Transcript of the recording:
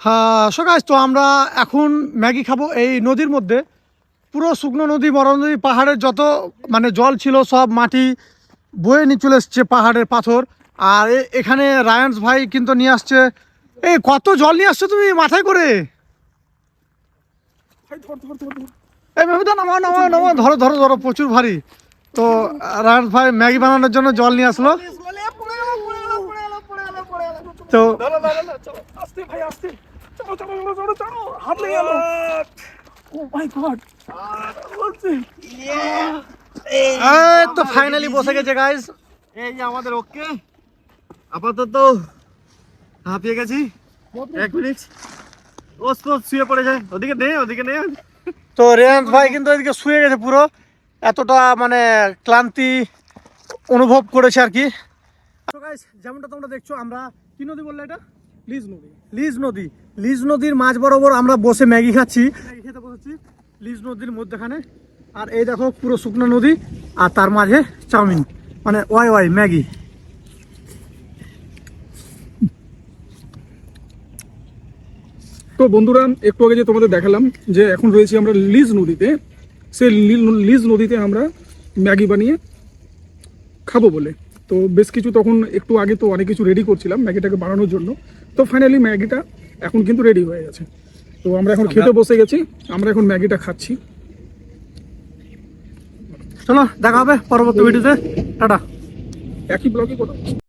হ্যাঁ সকাশ তো আমরা এখন ম্যাগি খাব এই নদীর মধ্যে। পুরো শুকনো নদী বড় নদী পাহাড়ের যত মানে জল ছিল সব মাটি বয়ে নিয়ে চলে এসছে পাহাড়ের পাথর। আর এখানে রায়ান্স ভাই কিন্তু নিয়ে আসছে। এই কত জল নিয়ে আসছো তুমি মাথায় করে? এই মেহুদা নামাও নামাও নামাও। ধরো ধরো ধরো প্রচুর ভারী। তো রায়ান্স ভাই ম্যাগি বানানোর জন্য জল নিয়ে আসলো। তো আস্তে ভাই আস্তে। চলো চলো চলো চলো চলো হাত লেগে গেল। ও মাই গড তো ফাইনালি বসে গেছে গাইস এই যে আমাদের ওকে। আপাতত হাঁপিয়ে গেছি। এক মিনিট শুয়ে পড়ে যায়। ওদিকে নে ওদিকে নে তো রেয়ান্স ভাই কিন্তু এদিকে শুয়ে গেছে পুরো। এতটা মানে ক্লান্তি অনুভব করেছে আর কি। গাইস যেমনটা তোমরা দেখছ আমরা কি নদী বললে এটা? লিজ নদী। লিজ নদী। লিজ নদীর মাঝ বরাবর আমরা বসে ম্যাগি খাচ্ছি। ম্যাগি খেতে বসেছি। লিজ নদীর মধ্যখানে। আর এই দেখো পুরো শুকনো নদী আর তার মাঝে চাউমিন। মানে ওয়াই ওয়াই ম্যাগি। তো বন্ধুরা একটু আগে যে তোমাদের দেখালাম যে এখন রয়েছি আমরা লিজ নদীতে সেই লিজ নদীতে আমরা ম্যাগি বানিয়ে খাব বলে। তো বেশ কিছু তখন একটু আগে তো অনেক কিছু রেডি করছিলাম ম্যাগিটাকে বানানোর জন্য। তো ফাইনালি ম্যাগিটা এখন কিন্তু রেডি হয়ে গেছে। তো আমরা এখন খেতে বসে গেছি আমরা এখন ম্যাগিটা খাচ্ছি। চলো দেখা হবে পরবর্তী ভিডিওতে টাটা। একই ব্লগে কথা